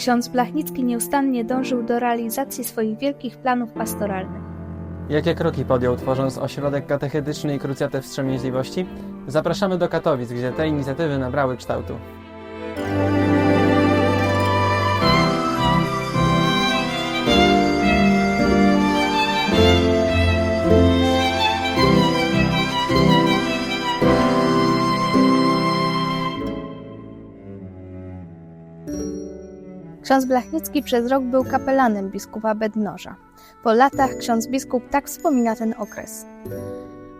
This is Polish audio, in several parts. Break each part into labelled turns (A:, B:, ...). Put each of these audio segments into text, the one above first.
A: Ksiądz Blachnicki nieustannie dążył do realizacji swoich wielkich planów pastoralnych.
B: Jakie kroki podjął, tworząc ośrodek katechetyczny i krucjatę wstrzemięźliwości? Zapraszamy do Katowic, gdzie te inicjatywy nabrały kształtu.
A: Ksiądz Blachnicki przez rok był kapelanem biskupa Bednoża. Po latach ksiądz biskup tak wspomina ten okres.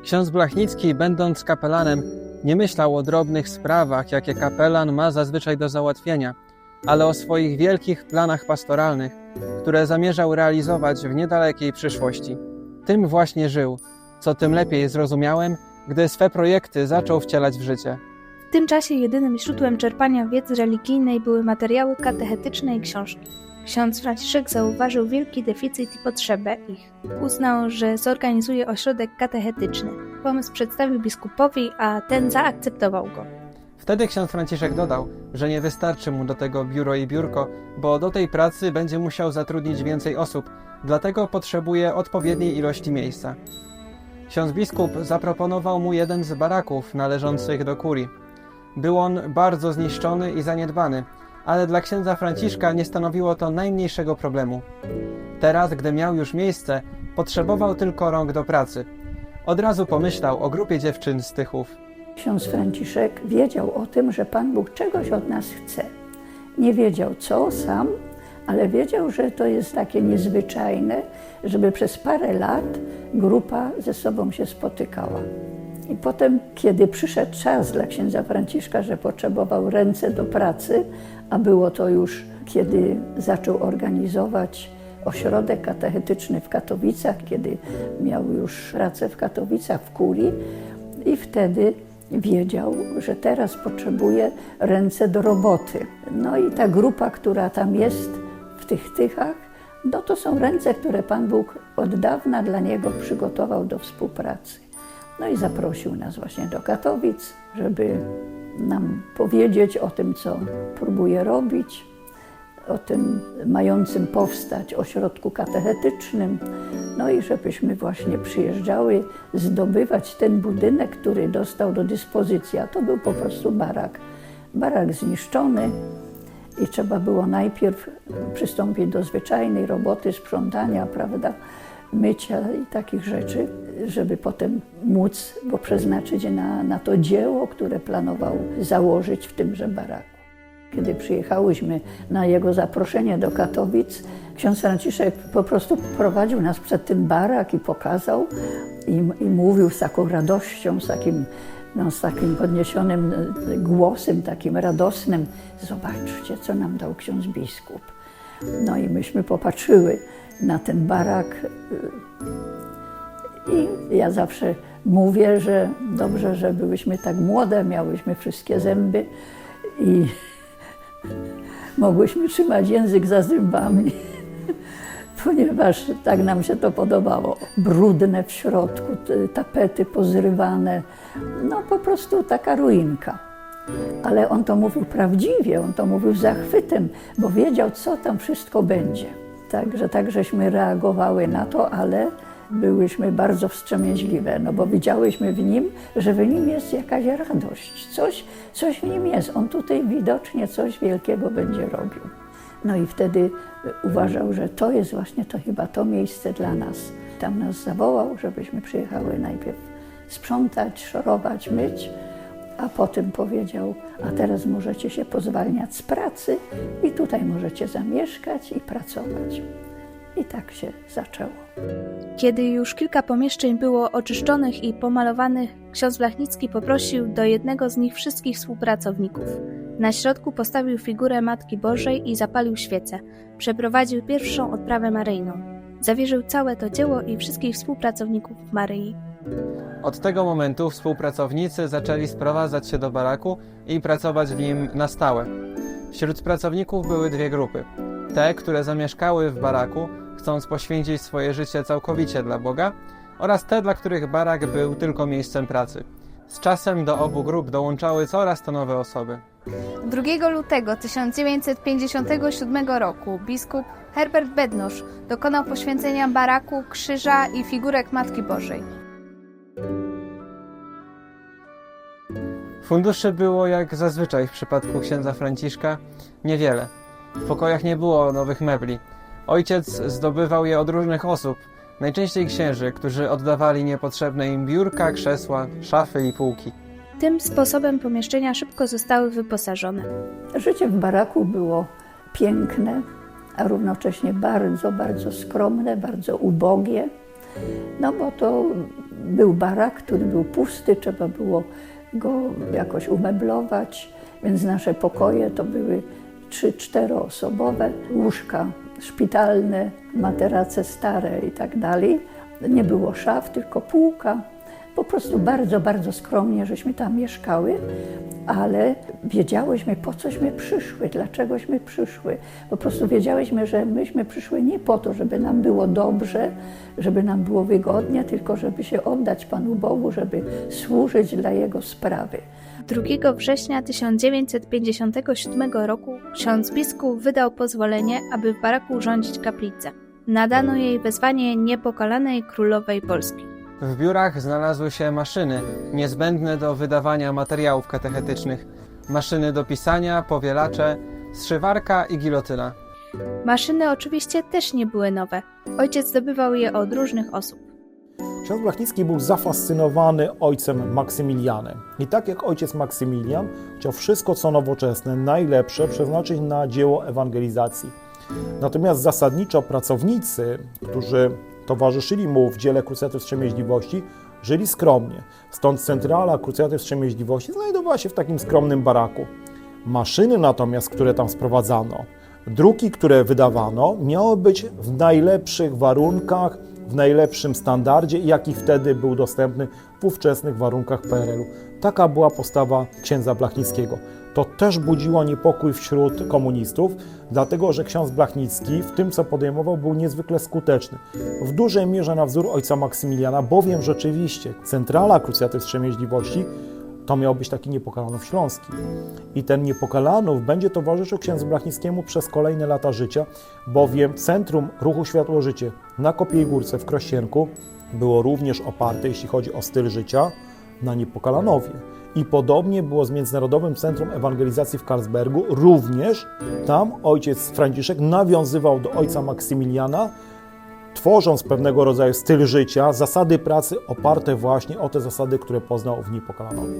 B: Ksiądz Blachnicki, będąc kapelanem, nie myślał o drobnych sprawach, jakie kapelan ma zazwyczaj do załatwienia, ale o swoich wielkich planach pastoralnych, które zamierzał realizować w niedalekiej przyszłości. Tym właśnie żył, co tym lepiej zrozumiałem, gdy swe projekty zaczął wcielać w życie.
A: W tym czasie jedynym źródłem czerpania wiedzy religijnej były materiały katechetyczne i książki. Ksiądz Franciszek zauważył wielki deficyt i potrzebę ich. Uznał, że zorganizuje ośrodek katechetyczny. Pomysł przedstawił biskupowi, a ten zaakceptował go.
B: Wtedy ksiądz Franciszek dodał, że nie wystarczy mu do tego biuro i biurko, bo do tej pracy będzie musiał zatrudnić więcej osób, dlatego potrzebuje odpowiedniej ilości miejsca. Ksiądz biskup zaproponował mu jeden z baraków należących do kurii. Był on bardzo zniszczony i zaniedbany, ale dla księdza Franciszka nie stanowiło to najmniejszego problemu. Teraz, gdy miał już miejsce, potrzebował tylko rąk do pracy. Od razu pomyślał o grupie dziewczyn z Tychów.
C: Ksiądz Franciszek wiedział o tym, że Pan Bóg czegoś od nas chce. Nie wiedział co sam, ale wiedział, że to jest takie niezwyczajne, żeby przez parę lat grupa ze sobą się spotykała. I potem, kiedy przyszedł czas dla księdza Franciszka, że potrzebował ręce do pracy, a było to już, kiedy zaczął organizować ośrodek katechetyczny w Katowicach, kiedy miał już pracę w Katowicach, w kurii, i wtedy wiedział, że teraz potrzebuje ręce do roboty. No i ta grupa, która tam jest w tych tychach, no to są ręce, które Pan Bóg od dawna dla niego przygotował do współpracy. No i zaprosił nas właśnie do Katowic, żeby nam powiedzieć o tym, co próbuje robić, o tym mającym powstać ośrodku katechetycznym, no i żebyśmy właśnie przyjeżdżały zdobywać ten budynek, który dostał do dyspozycji, a to był po prostu barak. Barak zniszczony i trzeba było najpierw przystąpić do zwyczajnej roboty sprzątania, prawda, mycia i takich rzeczy, żeby potem móc go przeznaczyć na, na to dzieło, które planował założyć w tymże baraku. Kiedy przyjechałyśmy na jego zaproszenie do Katowic, ksiądz Franciszek po prostu prowadził nas przed ten barak i pokazał i, i mówił z taką radością, z takim, no, z takim podniesionym głosem, takim radosnym. Zobaczcie, co nam dał ksiądz biskup. No i myśmy popatrzyły na ten barak i ja zawsze mówię, że dobrze, że byłyśmy tak młode, miałyśmy wszystkie zęby i mogłyśmy trzymać język za zębami, ponieważ tak nam się to podobało. Brudne w środku, tapety pozrywane, no po prostu taka ruinka. Ale on to mówił prawdziwie, on to mówił z zachwytem, bo wiedział, co tam wszystko będzie. Także tak żeśmy reagowały na to, ale byłyśmy bardzo wstrzemięźliwe, no bo widziałyśmy w nim, że w nim jest jakaś radość, coś, coś w nim jest. On tutaj widocznie coś wielkiego będzie robił. No i wtedy uważał, że to jest właśnie to chyba to miejsce dla nas. Tam nas zawołał, żebyśmy przyjechały najpierw sprzątać, szorować, myć, a potem powiedział, a teraz możecie się pozwalniać z pracy i tutaj możecie zamieszkać i pracować. I tak się zaczęło.
A: Kiedy już kilka pomieszczeń było oczyszczonych i pomalowanych, ksiądz Blachnicki poprosił do jednego z nich wszystkich współpracowników. Na środku postawił figurę Matki Bożej i zapalił świecę. Przeprowadził pierwszą odprawę maryjną. Zawierzył całe to dzieło i wszystkich współpracowników Maryi.
B: Od tego momentu współpracownicy zaczęli sprowadzać się do baraku i pracować w nim na stałe. Wśród pracowników były dwie grupy. Te, które zamieszkały w baraku, chcąc poświęcić swoje życie całkowicie dla Boga, oraz te, dla których barak był tylko miejscem pracy. Z czasem do obu grup dołączały coraz to nowe osoby.
A: 2 lutego 1957 roku biskup Herbert Bednosz dokonał poświęcenia baraku, krzyża i figurek Matki Bożej.
B: Funduszy było jak zazwyczaj w przypadku księdza Franciszka niewiele. W pokojach nie było nowych mebli. Ojciec zdobywał je od różnych osób, najczęściej księży, którzy oddawali niepotrzebne im biurka, krzesła, szafy i półki.
A: Tym sposobem pomieszczenia szybko zostały wyposażone.
C: Życie w baraku było piękne, a równocześnie bardzo, bardzo skromne, bardzo ubogie. No bo to był barak, który był pusty, trzeba było go jakoś umeblować, więc nasze pokoje to były trzy, czteroosobowe, łóżka szpitalne, materace stare i tak dalej. Nie było szaf, tylko półka. Po prostu bardzo, bardzo skromnie żeśmy tam mieszkały, ale wiedziałyśmy, po cośmy przyszły, dlaczegośmy przyszły. Po prostu wiedziałyśmy, że myśmy przyszły nie po to, żeby nam było dobrze, żeby nam było wygodnie, tylko żeby się oddać Panu Bogu, żeby służyć dla Jego sprawy.
A: 2 września 1957 roku ksiądz biskup wydał pozwolenie, aby w baraku urządzić kaplicę. Nadano jej wezwanie niepokalanej królowej Polski.
B: W biurach znalazły się maszyny niezbędne do wydawania materiałów katechetycznych, maszyny do pisania, powielacze, zszywarka i gilotyna.
A: Maszyny oczywiście też nie były nowe. Ojciec zdobywał je od różnych osób.
D: Ksiądz Blachnicki był zafascynowany ojcem Maksymilianem. I tak jak ojciec Maksymilian chciał wszystko co nowoczesne, najlepsze przeznaczyć na dzieło ewangelizacji. Natomiast zasadniczo pracownicy, którzy towarzyszyli mu w dziele Krucjaty Wstrzemięźliwości, żyli skromnie. Stąd centrala Krucjaty Wstrzemięźliwości znajdowała się w takim skromnym baraku. Maszyny natomiast, które tam sprowadzano, druki, które wydawano, miały być w najlepszych warunkach, w najlepszym standardzie, jaki wtedy był dostępny w ówczesnych warunkach PRL-u. Taka była postawa księdza Blachnickiego. To też budziło niepokój wśród komunistów, dlatego że ksiądz Blachnicki w tym, co podejmował, był niezwykle skuteczny. W dużej mierze na wzór ojca Maksymiliana, bowiem rzeczywiście centrala Krucjaty Wstrzemięźliwości to miał być taki niepokalanów śląski. I ten niepokalanów będzie towarzyszył księdzu Blachnickiemu przez kolejne lata życia, bowiem centrum ruchu Światło-Życie na Kopiej Górce w Krościenku było również oparte, jeśli chodzi o styl życia, na niepokalanowie. I podobnie było z Międzynarodowym Centrum Ewangelizacji w Karlsbergu. Również tam ojciec Franciszek nawiązywał do ojca Maksymiliana, tworząc pewnego rodzaju styl życia, zasady pracy oparte właśnie o te zasady, które poznał w Niepokalanowie.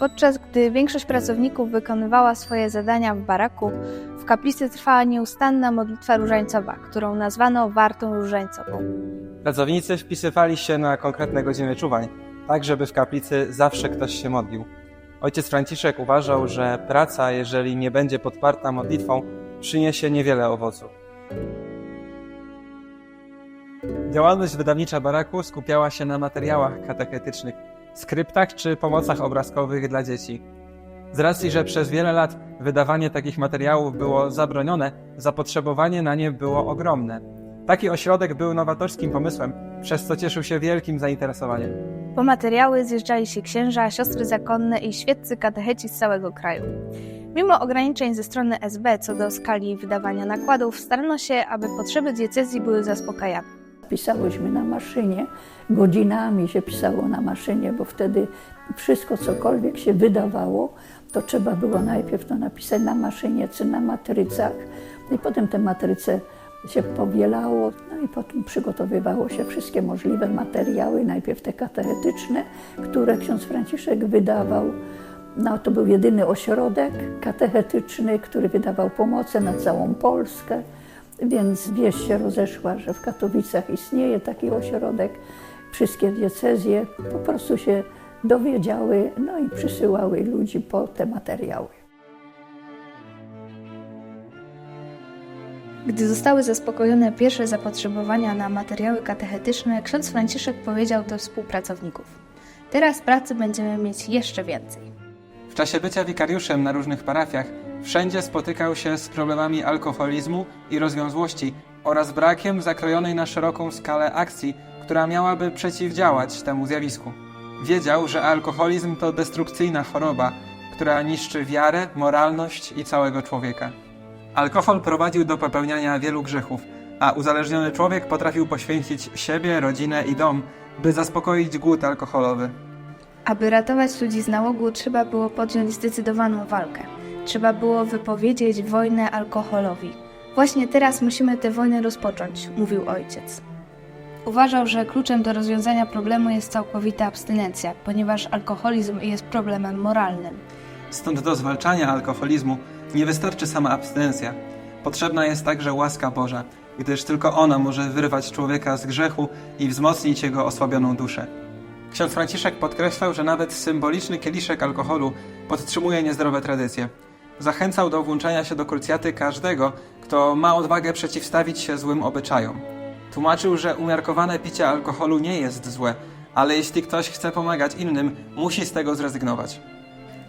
A: Podczas gdy większość pracowników wykonywała swoje zadania w baraku, w kaplicy trwała nieustanna modlitwa różańcowa, którą nazwano wartą różańcową.
B: Pracownicy wpisywali się na konkretne godziny czuwań, tak żeby w kaplicy zawsze ktoś się modlił. Ojciec Franciszek uważał, że praca, jeżeli nie będzie podparta modlitwą, przyniesie niewiele owoców. Działalność wydawnicza baraku skupiała się na materiałach katechetycznych, skryptach czy pomocach obrazkowych dla dzieci. Z racji, że przez wiele lat wydawanie takich materiałów było zabronione, zapotrzebowanie na nie było ogromne. Taki ośrodek był nowatorskim pomysłem, przez co cieszył się wielkim zainteresowaniem.
A: Po materiały zjeżdżali się księża, siostry zakonne i świeccy katecheci z całego kraju. Mimo ograniczeń ze strony SB co do skali wydawania nakładów, starano się, aby potrzeby diecezji były zaspokajane.
C: Pisałyśmy na maszynie, godzinami się pisało na maszynie, bo wtedy wszystko, cokolwiek się wydawało, to trzeba było najpierw to napisać na maszynie czy na matrycach. I potem te matryce się powielało, no i potem przygotowywało się wszystkie możliwe materiały, najpierw te katechetyczne, które ksiądz Franciszek wydawał. No, to był jedyny ośrodek katechetyczny, który wydawał pomoce na całą Polskę. Więc wieść się rozeszła, że w Katowicach istnieje taki ośrodek. Wszystkie diecezje po prostu się dowiedziały, no i przysyłały ludzi po te materiały.
A: Gdy zostały zaspokojone pierwsze zapotrzebowania na materiały katechetyczne, ksiądz Franciszek powiedział do współpracowników: Teraz pracy będziemy mieć jeszcze więcej.
B: W czasie bycia wikariuszem na różnych parafiach wszędzie spotykał się z problemami alkoholizmu i rozwiązłości oraz brakiem zakrojonej na szeroką skalę akcji, która miałaby przeciwdziałać temu zjawisku. Wiedział, że alkoholizm to destrukcyjna choroba, która niszczy wiarę, moralność i całego człowieka. Alkohol prowadził do popełniania wielu grzechów, a uzależniony człowiek potrafił poświęcić siebie, rodzinę i dom, by zaspokoić głód alkoholowy.
A: Aby ratować ludzi z nałogu, trzeba było podjąć zdecydowaną walkę. Trzeba było wypowiedzieć wojnę alkoholowi. Właśnie teraz musimy tę wojnę rozpocząć, mówił ojciec. Uważał, że kluczem do rozwiązania problemu jest całkowita abstynencja, ponieważ alkoholizm jest problemem moralnym.
B: Stąd do zwalczania alkoholizmu nie wystarczy sama abstynencja. Potrzebna jest także łaska Boża, gdyż tylko ona może wyrwać człowieka z grzechu i wzmocnić jego osłabioną duszę. Ksiądz Franciszek podkreślał, że nawet symboliczny kieliszek alkoholu podtrzymuje niezdrowe tradycje. Zachęcał do włączania się do krucjaty każdego, kto ma odwagę przeciwstawić się złym obyczajom. Tłumaczył, że umiarkowane picie alkoholu nie jest złe, ale jeśli ktoś chce pomagać innym, musi z tego zrezygnować.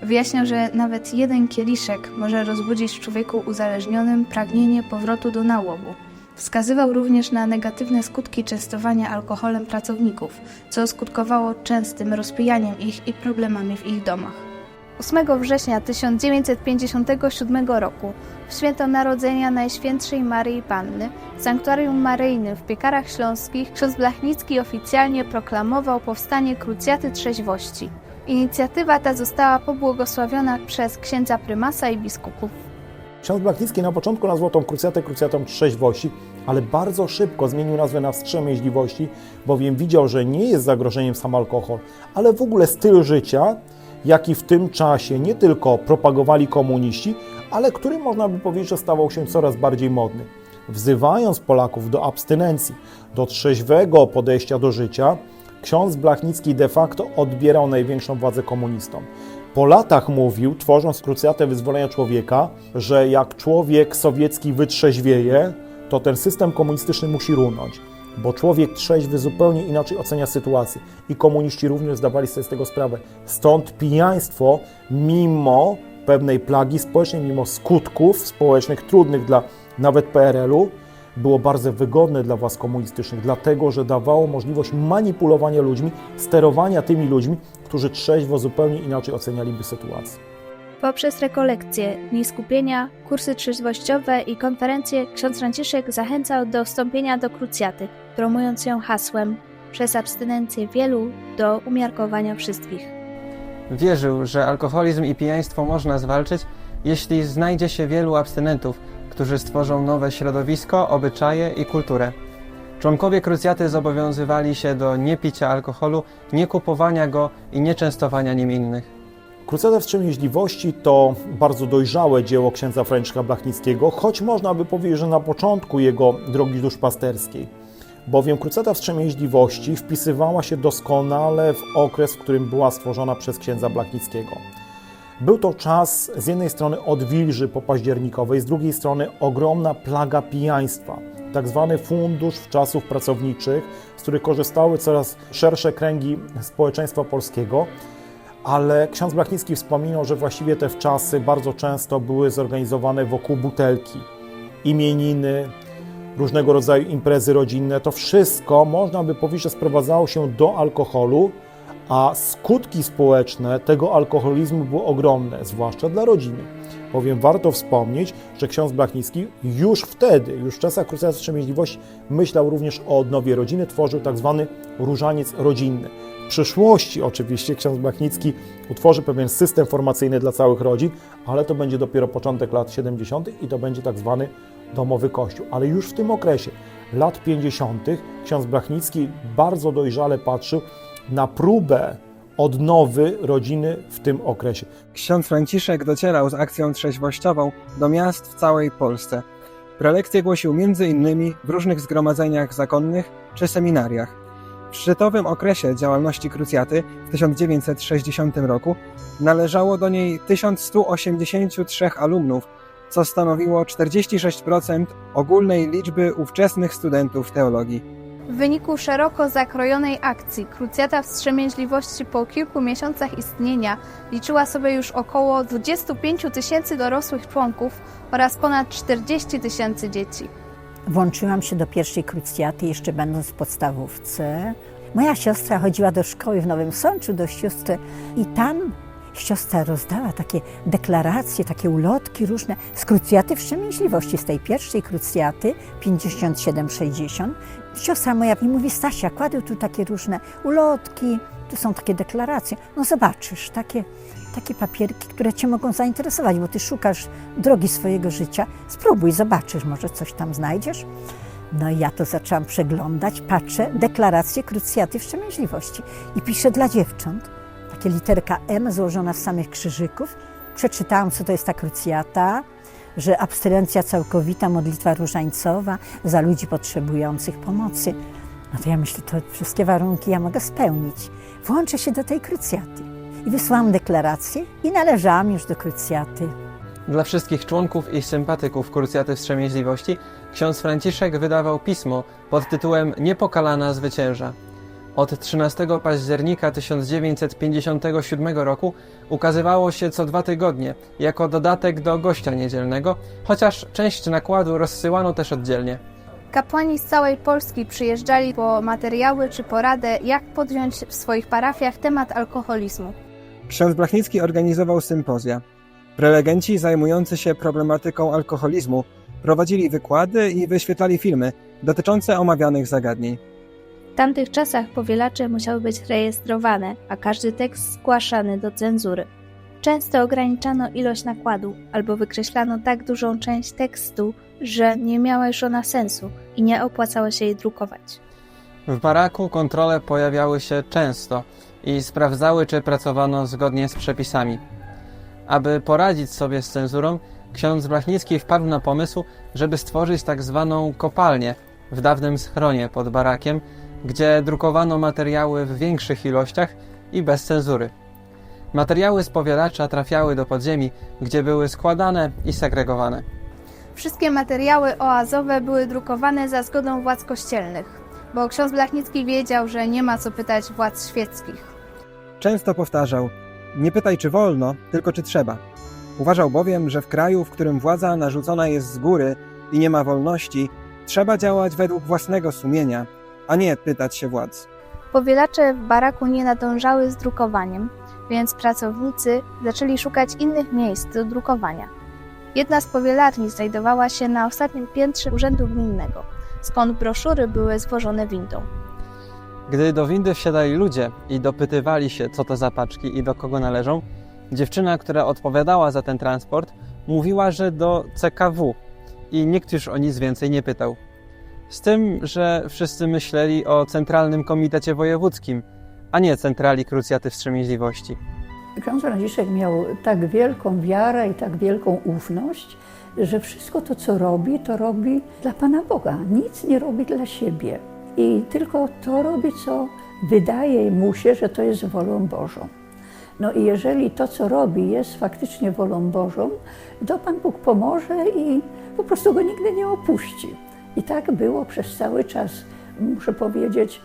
A: Wyjaśniał, że nawet jeden kieliszek może rozbudzić w człowieku uzależnionym pragnienie powrotu do nałogu. Wskazywał również na negatywne skutki częstowania alkoholem pracowników, co skutkowało częstym rozpijaniem ich i problemami w ich domach. 8 września 1957 roku, w święto Narodzenia Najświętszej Maryi Panny, w Sanktuarium Maryjnym w Piekarach Śląskich, ksiądz Blachnicki oficjalnie proklamował powstanie Krucjaty Trzeźwości. Inicjatywa ta została pobłogosławiona przez księdza prymasa i biskupów.
D: Ksiądz Blachnicki na początku nazwał tą krucjatę krucjatą trzeźwości, ale bardzo szybko zmienił nazwę na wstrzemięźliwości, bowiem widział, że nie jest zagrożeniem sam alkohol, ale w ogóle styl życia, jaki w tym czasie nie tylko propagowali komuniści, ale który można by powiedzieć, że stawał się coraz bardziej modny. Wzywając Polaków do abstynencji, do trzeźwego podejścia do życia, ksiądz Blachnicki de facto odbierał największą władzę komunistom. Po latach mówił, tworząc krucjatę wyzwolenia człowieka, że jak człowiek sowiecki wytrzeźwieje, to ten system komunistyczny musi runąć, bo człowiek trzeźwy zupełnie inaczej ocenia sytuację i komuniści również zdawali sobie z tego sprawę. Stąd pijaństwo, mimo pewnej plagi społecznej, mimo skutków społecznych trudnych dla nawet PRL-u, było bardzo wygodne dla władz komunistycznych, dlatego że dawało możliwość manipulowania ludźmi, sterowania tymi ludźmi, którzy trzeźwo zupełnie inaczej ocenialiby sytuację.
A: Poprzez rekolekcje, dni skupienia, kursy trzeźwościowe i konferencje ksiądz Franciszek zachęcał do wstąpienia do krucjaty, promując ją hasłem przez abstynencję wielu do umiarkowania wszystkich.
B: Wierzył, że alkoholizm i pijaństwo można zwalczyć, jeśli znajdzie się wielu abstynentów, którzy stworzą nowe środowisko, obyczaje i kulturę. Członkowie krucjaty zobowiązywali się do niepicia alkoholu, niekupowania go i nieczęstowania nim innych.
D: Krucjata Wstrzemięźliwości to bardzo dojrzałe dzieło księdza Franciszka Blachnickiego, choć można by powiedzieć, że na początku jego drogi duszpasterskiej. Bowiem Krucjata Wstrzemięźliwości wpisywała się doskonale w okres, w którym była stworzona przez księdza Blachnickiego. Był to czas z jednej strony odwilży popaździernikowej, z drugiej strony ogromna plaga pijaństwa, tak zwany fundusz w czasów pracowniczych, z których korzystały coraz szersze kręgi społeczeństwa polskiego, ale ksiądz Blachnicki wspominał, że właściwie te wczasy bardzo często były zorganizowane wokół butelki, imieniny, różnego rodzaju imprezy rodzinne. To wszystko można by powiedzieć, że sprowadzało się do alkoholu, a skutki społeczne tego alkoholizmu były ogromne, zwłaszcza dla rodziny. Bowiem warto wspomnieć, że ksiądz Blachnicki już wtedy, już w czasach Krucjaty Wstrzemięźliwości, myślał również o odnowie rodziny, tworzył tak zwany różaniec rodzinny. W przyszłości oczywiście ksiądz Blachnicki utworzy pewien system formacyjny dla całych rodzin, ale to będzie dopiero początek lat 70. i to będzie tak zwany domowy kościół. Ale już w tym okresie, lat 50., ksiądz Blachnicki bardzo dojrzale patrzył na próbę odnowy rodziny w tym okresie.
B: Ksiądz Franciszek docierał z akcją trzeźwościową do miast w całej Polsce. Prelekcje głosił m.in. w różnych zgromadzeniach zakonnych czy seminariach. W szczytowym okresie działalności krucjaty w 1960 roku należało do niej 1183 alumnów, co stanowiło 46% ogólnej liczby ówczesnych studentów teologii.
A: W wyniku szeroko zakrojonej akcji Krucjata Wstrzemięźliwości po kilku miesiącach istnienia liczyła sobie już około 25 tysięcy dorosłych członków oraz ponad 40 tysięcy dzieci.
E: Włączyłam się do pierwszej krucjaty, jeszcze będąc w podstawówce. Moja siostra chodziła do szkoły w Nowym Sączu, do siostry i tam siostra rozdała takie deklaracje, takie ulotki różne z krucjaty wstrzemięźliwości, z tej pierwszej krucjaty 57-60. Siostra moja mi mówi, Stasia, kładę tu takie różne ulotki, tu są takie deklaracje. No zobaczysz, takie, takie papierki, które Cię mogą zainteresować, bo Ty szukasz drogi swojego życia. Spróbuj, zobaczysz, może coś tam znajdziesz. No i ja to zaczęłam przeglądać, patrzę, deklarację krucjaty wstrzemięźliwości i piszę dla dziewcząt. Takie literka M złożona z samych krzyżyków. Przeczytałam, co to jest ta krucjata, że abstynencja całkowita, modlitwa różańcowa za ludzi potrzebujących pomocy. No to ja myślę, to wszystkie warunki ja mogę spełnić. Włączę się do tej krucjaty. I wysłałam deklarację i należałam już do krucjaty.
B: Dla wszystkich członków i sympatyków Krucjaty Wstrzemięźliwości ksiądz Franciszek wydawał pismo pod tytułem Niepokalana zwycięża. Od 13 października 1957 roku ukazywało się co dwa tygodnie jako dodatek do gościa niedzielnego, chociaż część nakładu rozsyłano też oddzielnie.
A: Kapłani z całej Polski przyjeżdżali po materiały czy poradę, jak podjąć w swoich parafiach temat alkoholizmu.
B: Ksiądz Blachnicki organizował sympozja. Prelegenci zajmujący się problematyką alkoholizmu prowadzili wykłady i wyświetlali filmy dotyczące omawianych zagadnień.
A: Tamtych czasach powielacze musiały być rejestrowane, a każdy tekst zgłaszany do cenzury. Często ograniczano ilość nakładu albo wykreślano tak dużą część tekstu, że nie miała już ona sensu i nie opłacało się jej drukować.
B: W baraku kontrole pojawiały się często i sprawdzały, czy pracowano zgodnie z przepisami. Aby poradzić sobie z cenzurą, ksiądz Blachnicki wpadł na pomysł, żeby stworzyć tak zwaną kopalnię w dawnym schronie pod barakiem, gdzie drukowano materiały w większych ilościach i bez cenzury. Materiały z powielacza trafiały do podziemi, gdzie były składane i segregowane.
A: Wszystkie materiały oazowe były drukowane za zgodą władz kościelnych, bo ksiądz Blachnicki wiedział, że nie ma co pytać władz świeckich.
B: Często powtarzał: Nie pytaj, czy wolno, tylko czy trzeba. Uważał bowiem, że w kraju, w którym władza narzucona jest z góry i nie ma wolności, trzeba działać według własnego sumienia, a nie pytać się władz.
A: Powielacze w baraku nie nadążały z drukowaniem, więc pracownicy zaczęli szukać innych miejsc do drukowania. Jedna z powielarni znajdowała się na ostatnim piętrze urzędu gminnego, skąd broszury były zwożone windą.
B: Gdy do windy wsiadali ludzie i dopytywali się, co to za paczki i do kogo należą, dziewczyna, która odpowiadała za ten transport, mówiła, że do CKW i nikt już o nic więcej nie pytał. Z tym, że wszyscy myśleli o Centralnym Komitecie Wojewódzkim, a nie Centrali Krucjaty Wstrzemięźliwości.
C: Ksiądz Franciszek miał tak wielką wiarę i tak wielką ufność, że wszystko to, co robi, to robi dla Pana Boga. Nic nie robi dla siebie. I tylko to robi, co wydaje mu się, że to jest wolą Bożą. No i jeżeli to, co robi, jest faktycznie wolą Bożą, to Pan Bóg pomoże i po prostu go nigdy nie opuści. I tak było przez cały czas, muszę powiedzieć,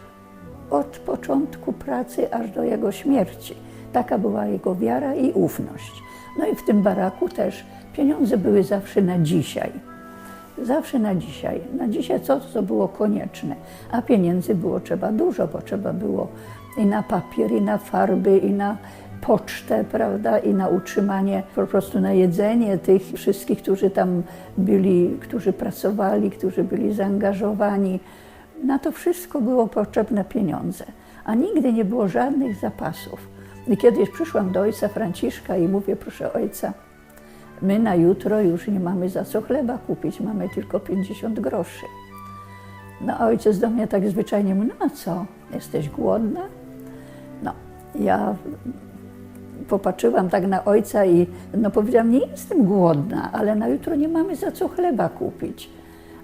C: od początku pracy aż do jego śmierci. Taka była jego wiara i ufność. No i w tym baraku też pieniądze były zawsze na dzisiaj. Zawsze na dzisiaj. Na dzisiaj co, co było konieczne. A pieniędzy było trzeba dużo, bo trzeba było i na papier, i na farby, i na pocztę, prawda, i na utrzymanie, po prostu na jedzenie tych wszystkich, którzy tam byli, którzy pracowali, którzy byli zaangażowani. Na to wszystko było potrzebne pieniądze, a nigdy nie było żadnych zapasów. I kiedyś przyszłam do ojca Franciszka i mówię, proszę ojca, my na jutro już nie mamy za co chleba kupić, mamy tylko 50 groszy. No a ojciec do mnie tak zwyczajnie mówi, no a co, jesteś głodna? No, ja popatrzyłam tak na ojca i no powiedziałam, nie jestem głodna, ale na jutro nie mamy za co chleba kupić.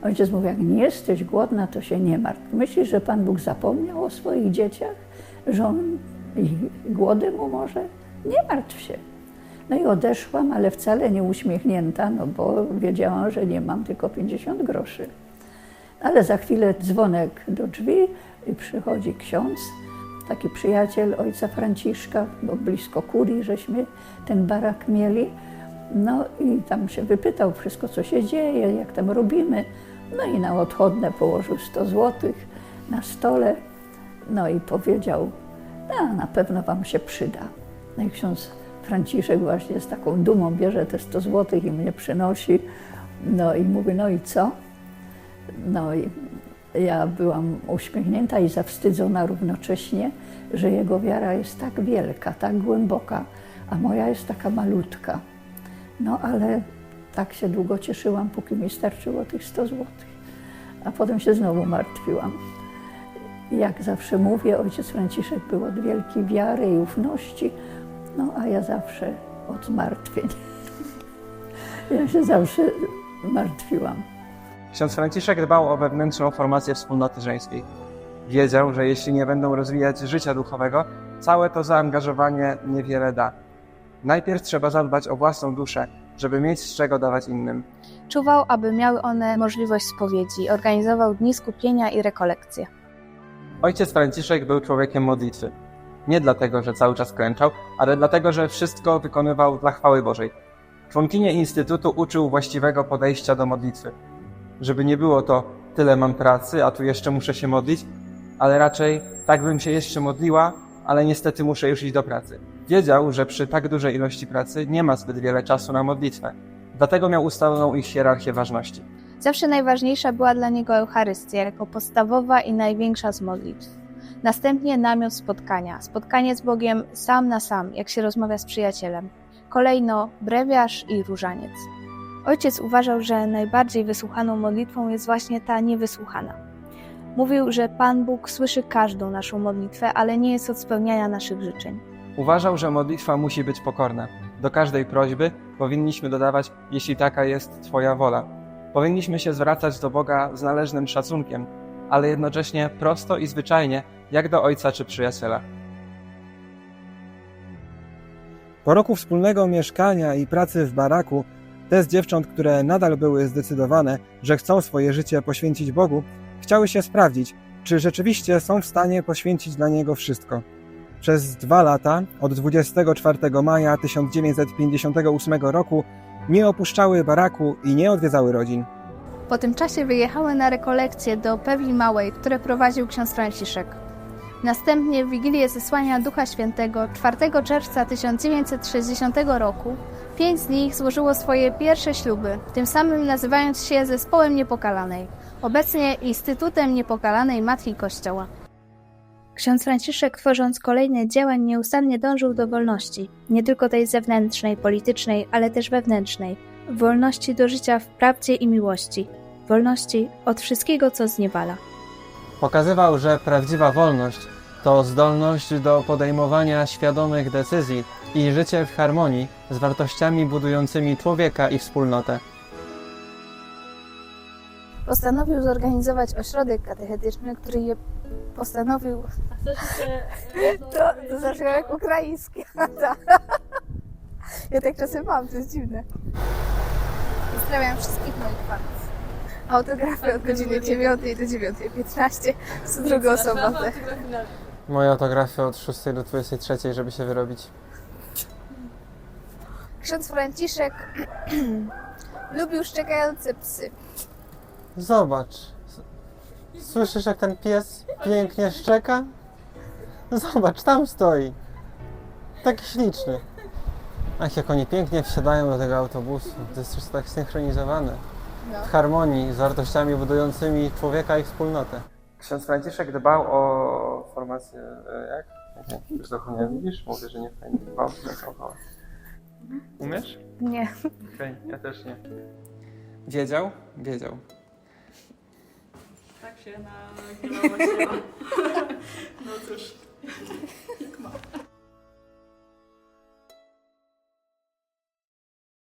C: Ojciec mówi, jak nie jesteś głodna, to się nie martw. Myślisz, że Pan Bóg zapomniał o swoich dzieciach? Że On głodem umoże? Nie martw się. No i odeszłam, ale wcale nie uśmiechnięta, no bo wiedziałam, że nie mam tylko 50 groszy. Ale za chwilę dzwonek do drzwi i przychodzi ksiądz, taki przyjaciel ojca Franciszka, bo blisko kurii żeśmy ten barak mieli. No i tam się wypytał wszystko, co się dzieje, jak tam robimy. No i na odchodne położył 100 złotych na stole. No i powiedział, a na pewno wam się przyda. No i ksiądz Franciszek właśnie z taką dumą bierze te 100 złotych i mnie przynosi. No i mówi, no i co? No i ja byłam uśmiechnięta i zawstydzona równocześnie, że jego wiara jest tak wielka, tak głęboka, a moja jest taka malutka. No ale tak się długo cieszyłam, póki mi starczyło tych 100 złotych. A potem się znowu martwiłam. Jak zawsze mówię, ojciec Franciszek był od wielkiej wiary i ufności, no a ja zawsze od zmartwień. Ja się zawsze martwiłam.
B: Ksiądz Franciszek dbał o wewnętrzną formację wspólnoty żeńskiej. Wiedział, że jeśli nie będą rozwijać życia duchowego, całe to zaangażowanie niewiele da. Najpierw trzeba zadbać o własną duszę, żeby mieć z czego dawać innym.
A: Czuwał, aby miały one możliwość spowiedzi, organizował dni skupienia i rekolekcje.
B: Ojciec Franciszek był człowiekiem modlitwy. Nie dlatego, że cały czas klęczał, ale dlatego, że wszystko wykonywał dla chwały Bożej. Członkinie Instytutu uczył właściwego podejścia do modlitwy. Żeby nie było to tyle mam pracy, a tu jeszcze muszę się modlić, ale raczej tak bym się jeszcze modliła, ale niestety muszę już iść do pracy. Wiedział, że przy tak dużej ilości pracy nie ma zbyt wiele czasu na modlitwę. Dlatego miał ustaloną ich hierarchię ważności.
A: Zawsze najważniejsza była dla niego Eucharystia jako podstawowa i największa z modlitw. Następnie namiot spotkania, spotkanie z Bogiem sam na sam, jak się rozmawia z przyjacielem. Kolejno brewiarz i różaniec. Ojciec uważał, że najbardziej wysłuchaną modlitwą jest właśnie ta niewysłuchana. Mówił, że Pan Bóg słyszy każdą naszą modlitwę, ale nie jest od spełniania naszych życzeń.
B: Uważał, że modlitwa musi być pokorna. Do każdej prośby powinniśmy dodawać, jeśli taka jest Twoja wola. Powinniśmy się zwracać do Boga z należnym szacunkiem, ale jednocześnie prosto i zwyczajnie, jak do ojca czy przyjaciela. Po roku wspólnego mieszkania i pracy w baraku, te z dziewcząt, które nadal były zdecydowane, że chcą swoje życie poświęcić Bogu, chciały się sprawdzić, czy rzeczywiście są w stanie poświęcić dla Niego wszystko. Przez dwa lata, od 24 maja 1958 roku, nie opuszczały baraku i nie odwiedzały rodzin.
A: Po tym czasie wyjechały na rekolekcje do Pewli Małej, które prowadził ksiądz Franciszek. Następnie w Wigilię Zesłania Ducha Świętego 4 czerwca 1960 roku pięć z nich złożyło swoje pierwsze śluby, tym samym nazywając się Zespołem Niepokalanej, obecnie Instytutem Niepokalanej Matki Kościoła. Ksiądz Franciszek, tworząc kolejne dzieła, nieustannie dążył do wolności, nie tylko tej zewnętrznej, politycznej, ale też wewnętrznej, wolności do życia w prawdzie i miłości, wolności od wszystkiego, co zniewala.
B: Pokazywał, że prawdziwa wolność to zdolność do podejmowania świadomych decyzji i życie w harmonii z wartościami budującymi człowieka i wspólnotę.
A: Postanowił zorganizować ośrodek katechetyczny, który je postanowił. To, to zabrzmiało jak ukraińskie. Ja tak czasem mam, to jest dziwne. Pozdrawiam wszystkich moich fanów. Autografy od godziny 9 do 9.15 co drugą sobotę.
B: Moje autografy od 6 do 23, żeby się wyrobić.
A: Ksiądz Franciszek lubił szczekające psy.
B: Zobacz. Słyszysz, jak ten pies pięknie szczeka? Zobacz, tam stoi. Taki śliczny. Ach, jak oni pięknie wsiadają do tego autobusu. To jest wszystko tak synchronizowane. W harmonii z wartościami budującymi człowieka i wspólnotę. Ksiądz Franciszek dbał o formację, e, jak? Już zapomniałem, widzisz? Mówię, że nie fajnie. Dbał o Umiesz?
A: Nie.
B: Okej, ja też nie. Wiedział? Wiedział.
F: Tak się nagrywało się. No cóż.